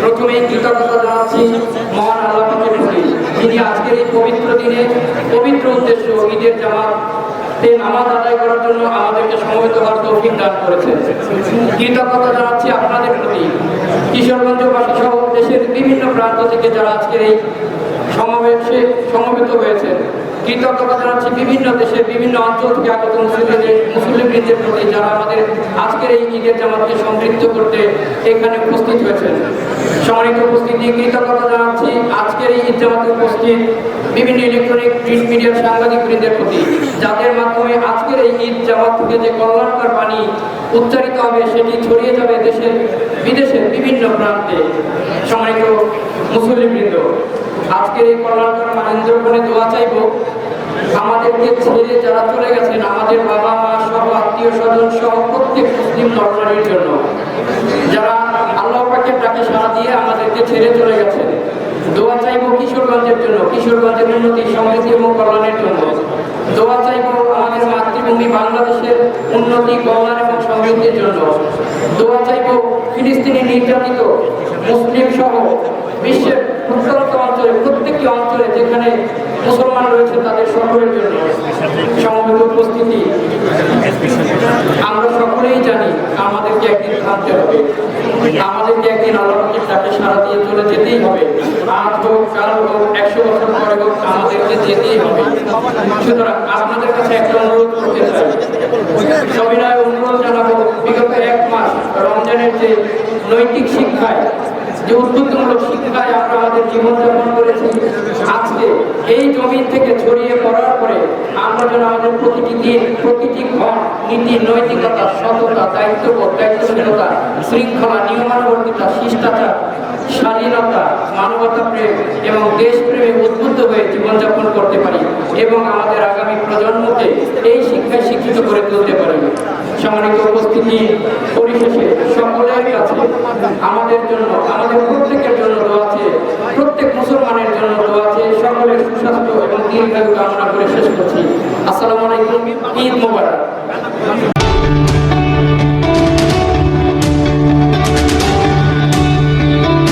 প্রথমে কৃতজ্ঞতা জানাচ্ছি মহান আল্লাহকে প্রতি যিনি আজকের এই পবিত্র দিনে পবিত্র উদ্দেশ্য ঈদের জামাত সেই আদায় করার জন্য আমাদেরকে সমবেত হওয়ার তৌফিক দান করেছে কৃতজ্ঞতা জানাচ্ছি আপনাদের প্রতি। কিশোরগঞ্জবাসী সহ দেশের বিভিন্ন প্রান্ত থেকে যারা আজকের এই সমবেত হয়েছেন। কৃতজ্ঞতা জানাচ্ছি বিভিন্ন দেশের বিভিন্ন অঞ্চল থেকে আগত মুসলিমদের মুসলিমদের প্রতি যারা আমাদের আজকের এই ঈদের জামাতকে সমৃদ্ধ করতে এখানে উপস্থিত হয়েছেন। সম্মানিত উপস্থিতি, কৃতজ্ঞতা জানাচ্ছি আজকের এই ঈদ জামাতে উপস্থিত বিভিন্ন ইলেকট্রনিক, প্রিন্ট মিডিয়ার সাংবাদিক বৃন্দের প্রতি, যাদের মাধ্যমে আজকের এই ঈদ জামাত থেকে যে কল্যাণকর বাণী উচ্চারিত হবে, সেটি ছড়িয়ে যাবে দেশের বিদেশের বিভিন্ন প্রান্তে। সম্মানিত মুসলিমবৃন্দ আজকের এই কল্যাণকর মাহেন্দ্রক্ষণে দোয়া চাইব। আমাদেরকে ছেড়ে যারা চলে গেছেন, আমাদের বাবা মা সহ আত্মীয় স্বজন সহ প্রত্যেক মুসলিম নরনারীর জন্য। যারা আল্লাহ পাকের ডাকে সাড়া দিয়ে আমাদেরকে ছেড়ে চলে গেছেন, দোয়া চাইব কিশোরগঞ্জের জন্য, কিশোরগঞ্জের উন্নতি, সমৃদ্ধি এবং কল্যাণের জন্য। দোয়া চাইব আমাদের মাতৃভূমি বাংলাদেশের উন্নতি, কল্যাণ এবং সমৃদ্ধির জন্য। দোয়া চাইব ফিলিস্তিনি নির্যাতিত, মুসলিম সহ বিশ্বের প্রত্যন্ত অঞ্চলে, প্রত্যেকটি অঞ্চলে যেখানে মুসলমান রয়েছে তাদের সকলের জন্য সমবেত উপস্থিতি। আমরা সকলেই জানি আমাদেরকে একদিন থামতে হবে। আমাদেরকে একদিন আল্লাহকে তাকে সারা দিয়ে চলে যেতেই হবে। আজ হোক, কাল হোক, একশো বছর পরে হোক, আমাদেরকে যেতেই হবে। সুতরাং আপনাদের কাছে একটা অনুরোধ করতে চাই। সবিনয় অনুরোধ জানাব, বিগত এক মাস রমজানের যে নৈতিক শিক্ষায়, যে উদ্বুদ্ধমূলক শিক্ষায় আমরা আমাদের জীবনযাপন করেছি আজকে এই জমিন থেকে ছড়িয়ে পড়ার পরে আমরা যেন আমাদের প্রতিটি দিন, প্রতিটি ঘর, নীতি, নৈতিকতা, সততা, দায়িত্ববোধ দায়িত্বশীলতা শৃঙ্খলা, নিয়মানুবর্তিতা, শিষ্টাচার স্বাধীনতা মানবতা প্রেম এবং দেশপ্রেমে উদ্বুদ্ধ হয়ে জীবনযাপন করতে পারি এবং আমাদের আগামী প্রজন্মকে এই শিক্ষায় শিক্ষিত করে তুলতে পারি। সম্মানিত উপস্থিতি পরিশেষে সকলের কাছে আমাদের জন্য, আমাদের প্রত্যেকের জন্য দোয়া আছে প্রত্যেক মুসলমানের জন্য দোয়া আছে সকলের সুস্বাস্থ্য এবং দীর্ঘায়ু কামনা করে শেষ করছি। আসসালামু আলাইকুম ঈদ মোবারক।